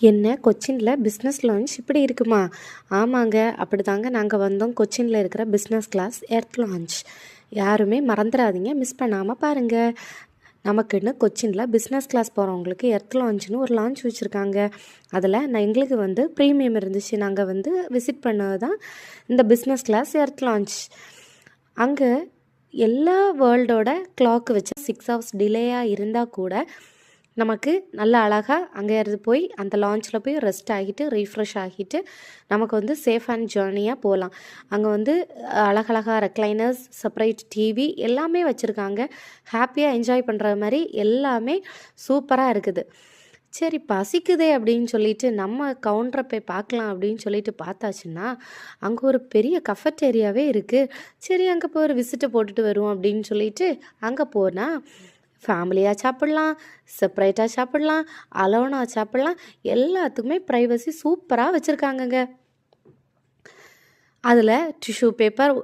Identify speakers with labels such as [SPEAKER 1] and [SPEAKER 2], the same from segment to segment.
[SPEAKER 1] என்ன கொச்சினில் business launch இப்படி இருக்குமா? ஆமாங்க அப்படி தாங்க நாங்கள் வந்தோம். கொச்சினில் இருக்கிற பிஸ்னஸ் கிளாஸ் எர்த் லான்ச் யாருமே மறந்துடாதீங்க மிஸ் பண்ணாமல் பாருங்கள் நமக்குன்னு கொச்சினில் பிஸ்னஸ் கிளாஸ் போகிறவங்களுக்கு எர்த் லான்ச்னு ஒரு லான்ச் வச்சுருக்காங்க. அதில் நான் எங்களுக்கு வந்து ப்ரீமியம் இருந்துச்சு. நாங்கள் வந்து விசிட் பண்ணது தான் இந்த பிஸ்னஸ் கிளாஸ் எர்த் லான்ச் அங்கே எல்லா வேர்ல்டோட கிளாக் வச்சு சிக்ஸ் ஹவர்ஸ் டிலேயாக இருந்தால் கூட நமக்கு நல்ல அழகாக அங்கே இருந்து போய் அந்த லான்ச்சில் போய் ரெஸ்ட் ஆகிட்டு ரீஃப்ரெஷ் ஆகிட்டு நமக்கு வந்து சேஃப் அண்ட் ஜேர்னியாக போகலாம் அங்கே வந்து அழகழகாக ரெக்ளைனர்ஸ் செப்பரேட் டிவி எல்லாமே வச்சுருக்காங்க. ஹாப்பியாக என்ஜாய் பண்ணுற மாதிரி எல்லாமே சூப்பராக இருக்குது. சரி பசிக்குதே அப்படின்னு சொல்லிட்டு நம்ம கவுண்டரை போய் பார்க்கலாம் அப்படின்னு சொல்லிட்டு பார்த்தாச்சுன்னா அங்கே ஒரு பெரிய கஃபட்டேரியாவே இருக்குது சரி அங்கே போய் ஒரு விசிட்டை போட்டுட்டு வருவோம் அப்படின்னு சொல்லிட்டு அங்கே போனால் ஃபேமிலியாக சாப்பிட்லாம் செப்பரேட்டாக சாப்பிட்லாம் அலோனாக சாப்பிட்லாம் எல்லாத்துக்குமே ப்ரைவசி சூப்பராக வச்சுருக்காங்கங்க. அதில் டிஷ்யூ பேப்பர்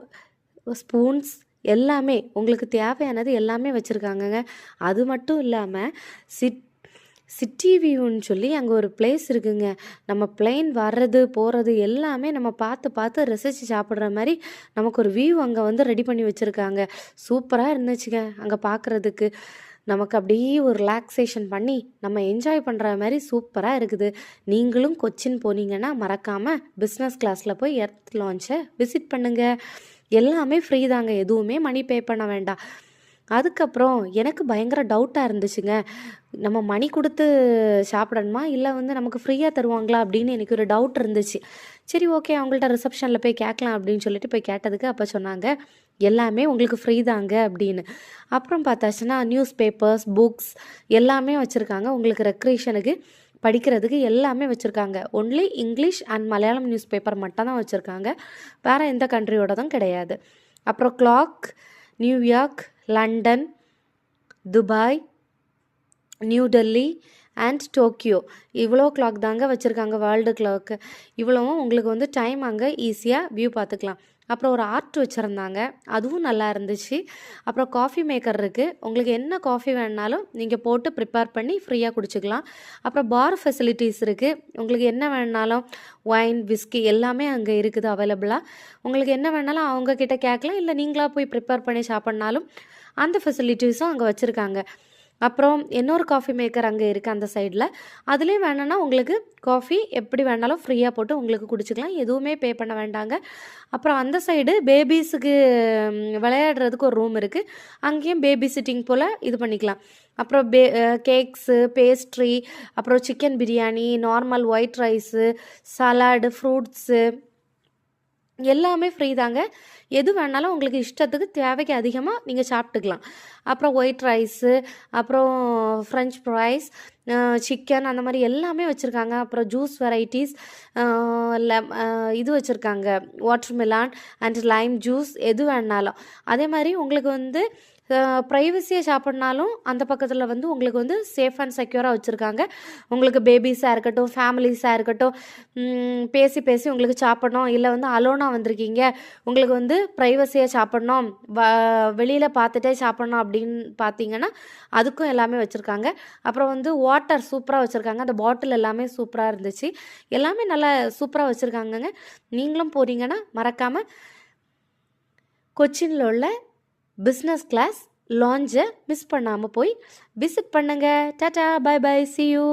[SPEAKER 1] ஸ்பூன்ஸ் எல்லாமே உங்களுக்கு தேவையானது எல்லாமே வச்சுருக்காங்கங்க. அது மட்டும் இல்லாமல் சிட் சிட்டி வியூன்னு சொல்லி அங்கே ஒரு பிளேஸ் இருக்குங்க. நம்ம பிளெயின் வர்றது போகிறது எல்லாமே நம்ம பார்த்து பார்த்து ரசித்து சாப்பிட்ற மாதிரி நமக்கு ஒரு வியூ அங்கே வந்து ரெடி பண்ணி வச்சுருக்காங்க. சூப்பராக இருந்துச்சுங்க அங்கே பார்க்குறதுக்கு. நமக்கு அப்படியே ஒரு ரிலாக்ஸேஷன் பண்ணி நம்ம என்ஜாய் பண்ணுற மாதிரி சூப்பராக இருக்குது. நீங்களும் கொச்சின் போனீங்கன்னா மறக்காமல் பிஸ்னஸ் கிளாஸில் போய் எர்த் லான்ச்சை விசிட் பண்ணுங்கள் எல்லாமே ஃப்ரீ தாங்க. எதுவுமே மணி பே பண்ண வேண்டாம். அதுக்கப்புறம் எனக்கு பயங்கர டவுட்டாக இருந்துச்சுங்க. நம்ம மணி கொடுத்து சாப்பிடணுமா? இல்லை வந்து நமக்கு ஃப்ரீயாக தருவாங்களா? அப்படின்னு எனக்கு ஒரு டவுட் இருந்துச்சு. சரி ஓகே அவங்கள்ட்ட ரிசப்ஷனில் போய் கேட்கலாம் அப்படின்னு சொல்லிட்டு போய் கேட்டதுக்கு அப்போ சொன்னாங்க. எல்லாமே உங்களுக்கு ஃப்ரீ தாங்க அப்படின்னு. அப்புறம் பார்த்தாச்சுன்னா நியூஸ் பேப்பர்ஸ் புக்ஸ் எல்லாமே வச்சுருக்காங்க. உங்களுக்கு ரெக்ரேஷனுக்கு படிக்கிறதுக்கு எல்லாமே வச்சுருக்காங்க. Only English and Malayalam news paper மட்டும் தான் வச்சுருக்காங்க. வேறு எந்த கண்ட்ரியோடதும் கிடையாது. அப்புறம் clock New York London Dubai New Delhi and Tokyo இவ்வளோ கிளாக் தாங்க வச்சுருக்காங்க வேர்ல்டு கிளாக்கு இவ்வளவும் உங்களுக்கு வந்து டைம் அங்கே ஈஸியாக வியூ பார்த்துக்கலாம். அப்புறம் ஒரு ஆர்ட் வச்சுருந்தாங்க. அதுவும் நல்லா இருந்துச்சு. அப்புறம் காஃபி மேக்கர் இருக்குது உங்களுக்கு என்ன காஃபி வேணுனாலும் நீங்கள் போட்டு ப்ரிப்பேர் பண்ணி ஃப்ரீயாக குடிச்சிக்கலாம். அப்புறம் பார் ஃபெசிலிட்டிஸ் இருக்குது உங்களுக்கு என்ன வேணுனாலும் ஒயின் விஸ்கி எல்லாமே அங்கே இருக்குது அவைலபிளாக உங்களுக்கு என்ன வேணாலும் அவங்கக்கிட்ட கேட்கலாம். இல்லை நீங்களாக போய் ப்ரிப்பேர் பண்ணி சாப்பிட்னாலும் அந்த ஃபெசிலிட்டிஸும் அங்கே வச்சுருக்காங்க. அப்புறம் இன்னொரு காஃபி மேக்கர் அங்கே இருக்குது அந்த சைடில் அதுலேயும் வேணும்னா உங்களுக்கு காஃபி எப்படி வேணாலும் ஃப்ரீயாக போட்டு உங்களுக்கு குடிச்சிக்கலாம். எதுவுமே பே பண்ண வேண்டாங்க. அப்புறம் அந்த சைடு பேபிஸுக்கு விளையாடுறதுக்கு ஒரு ரூம் இருக்குது அங்கேயும் பேபி சிட்டிங் போல் இது பண்ணிக்கலாம். அப்புறம் பே கேக்ஸு பேஸ்ட்ரி அப்புறம் chicken biryani normal white rice salad fruits எல்லாமே ஃப்ரீ தாங்க. எது வேணாலும் உங்களுக்கு இஷ்டத்துக்கு தேவைக்கு அதிகமாக நீங்கள் சாப்பிட்டுக்கலாம். அப்புறம் ஒயிட் ரைஸு அப்புறம் ஃப்ரெஞ்ச் ஃப்ரைஸ் சிக்கன் அந்த மாதிரி எல்லாமே வச்சுருக்காங்க. அப்புறம் ஜூஸ் வெரைட்டிஸ் லெம் இது வச்சுருக்காங்க. வாட்டர்மெலான் அண்ட் லைம் ஜூஸ் எது வேணாலும். அதே மாதிரி உங்களுக்கு வந்து ப்ரைவசியை சாப்பிட்னாலும் அந்த பக்கத்தில் வந்து உங்களுக்கு வந்து சேஃப் அண்ட் செக்யூராக வச்சுருக்காங்க. உங்களுக்கு பேபிஸாக இருக்கட்டும் ஃபேமிலிஸாக இருக்கட்டும் பேசி பேசி உங்களுக்கு சாப்பிட்ணும். இல்லை வந்து அலோனாக வந்திருக்கீங்க. உங்களுக்கு வந்து ப்ரைவசியாக சாப்பிட்ணும். வ வெளியில் பார்த்துட்டே சாப்பிட்ணும் அப்படின்னு பார்த்தீங்கன்னா அதுக்கும் எல்லாமே வச்சுருக்காங்க. அப்புறம் வந்து வாட்டர் சூப்பராக வச்சுருக்காங்க. அந்த பாட்டில் எல்லாமே சூப்பராக இருந்துச்சு. எல்லாமே நல்லா சூப்பராக வச்சுருக்காங்கங்க. நீங்களும் போகிறீங்கன்னா மறக்காமல் கொச்சினில் உள்ள பிஸ்னஸ் கிளாஸ் லான்ச்சை மிஸ் பண்ணாமல் போய் விசிட் பண்ணுங்கள் டாட்டா பை பை சி யூ